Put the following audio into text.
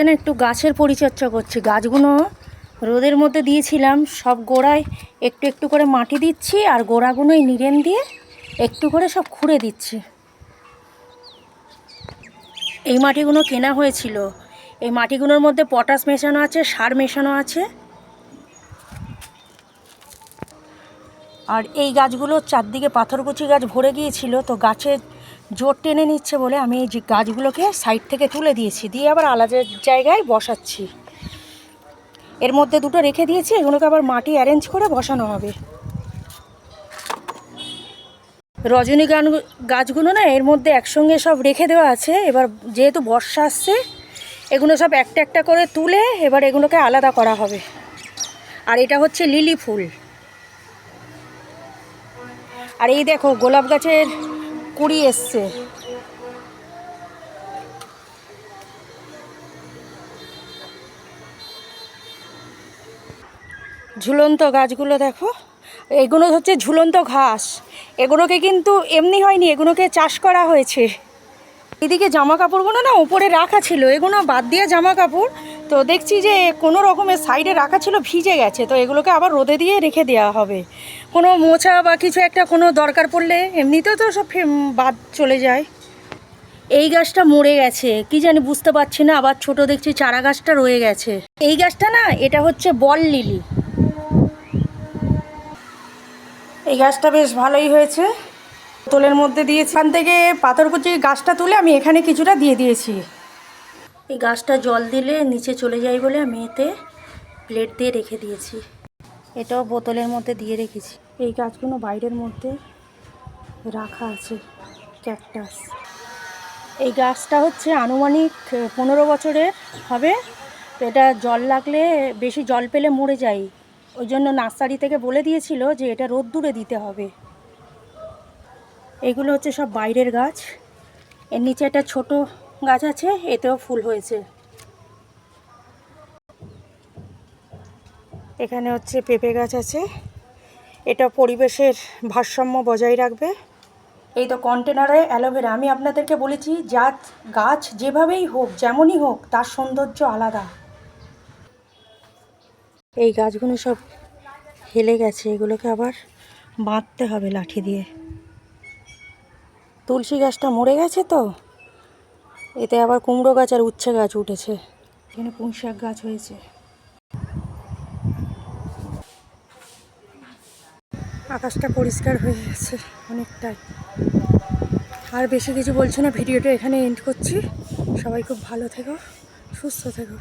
এখানে একটু গাছের পরিচর্যা করছি? গাছগুলো রোদের মধ্যে দিয়েছিলাম, সব গোড়ায় একটু একটু করে মাটি দিচ্ছি আর গোড়াগুলোই নিরেন দিয়ে একটু করে সব খুঁড়ে দিচ্ছি। এই মাটিগুলো কেনা হয়েছিল। এই মাটিগুলোর মধ্যে পটাশ মেশানো আছে, সার মেশানো আছে। আর এই গাছগুলো চারদিকে পাথরকুচি গাছ ভরে গিয়েছিল, তো গাছের জোর টেনে নিচ্ছে বলে আমি এই গাছগুলোকে সাইড থেকে তুলে দিয়েছি, দিয়ে আবার আলাদা জায়গায় বসাচ্ছি। এর মধ্যে দুটো রেখে দিয়েছি, এগুলোকে আবার মাটি অ্যারেঞ্জ করে বসানো হবে। রজনী গান, গাছগুলো না এর মধ্যে একসঙ্গে সব রেখে দেওয়া আছে, এবার যেহেতু বর্ষা আসছে, এগুলো সব একটা একটা করে তুলে এবার এগুলোকে আলাদা করা হবে। আর এটা হচ্ছে লিলি ফুল। আর এই দেখো, গোলাপ গাছের কুড়ি এসছে। ঝুলন্ত গাছগুলো দেখো, এগুলো হচ্ছে ঝুলন্ত ঘাস। এগুলোকে কিন্তু এমনি হয়নি, এগুলোকে চাষ করা হয়েছে। এদিকে জামা কাপড়গুলো না উপরে রাখা ছিল, এগুলো বাদ দিয়ে জামা কাপড় তো দেখছি যে কোনো রকমের সাইডে রাখা ছিল, ভিজে গেছে। তো এগুলোকে আবার রোদে দিয়ে রেখে দেওয়া হবে। কোনো মোছা বা কিছু একটা কোনো দরকার পড়লে এমনিতেও তো সব বাদ চলে যায়। এই গাছটা মরে গেছে। কি জানি বুঝতে পারছি না, আবার ছোট দেখছি চারা গাছটা রয়ে গেছে। এই গাছটা না, এটা হচ্ছে বল লিলি। এই গাছটা বেশ ভালোই হয়েছে। বোতলের মধ্যে দিয়েছি। এখান থেকে পাথরকুচি গাছটা তুলে আমি এখানে কিছুটা দিয়ে দিয়েছি। এই গাছটা জল দিলে নিচে চলে যায় বলে আমি এতে প্লেট দিয়ে রেখে দিয়েছি। এটাও বোতলের মধ্যে দিয়ে রেখেছি। এই গাছগুলো বাইরের মধ্যে রাখা আছে ক্যাকটাস এই গাছটা হচ্ছে আনুমানিক পনেরো বছরের হবে। তো এটা জল লাগলে বেশি জল পেলে মরে যায়। ওই জন্য নার্সারি থেকে বলে দিয়েছিল যে এটা রোদ্দুরে দিতে হবে। এগুলো হচ্ছে সব বাইরের গাছ। এর নিচে একটা ছোট গাছ আছে, এতেও ফুল হয়েছে। এখানে হচ্ছে পেঁপে গাছ আছে। এটা পরিবেশের ভারসাম্য বজায় রাখবে। এই তো কন্টেনারে অ্যালোভেরা, আমি আপনাদেরকে বলেছি যা গাছ যেভাবেই হোক, যেমনই হোক, তার সৌন্দর্য আলাদা। এই গাছগুলো সব হেলে গেছে, এগুলোকে আবার বাঁধতে হবে লাঠি দিয়ে। তুলসী গাছটা মরে গেছে তো? এতে আবার কুমড়ো গাছ আর উচ্ছে গাছ উঠেছে। এখানে পুঁই শাক গাছ হয়েছে। আকাশটা পরিষ্কার হয়ে গেছে অনেকটাই। আর বেশি কিছু বলছি না, ভিডিওটা এখানে এন্ড করছি। সবাই খুব ভালো থেকো, সুস্থ থেকো।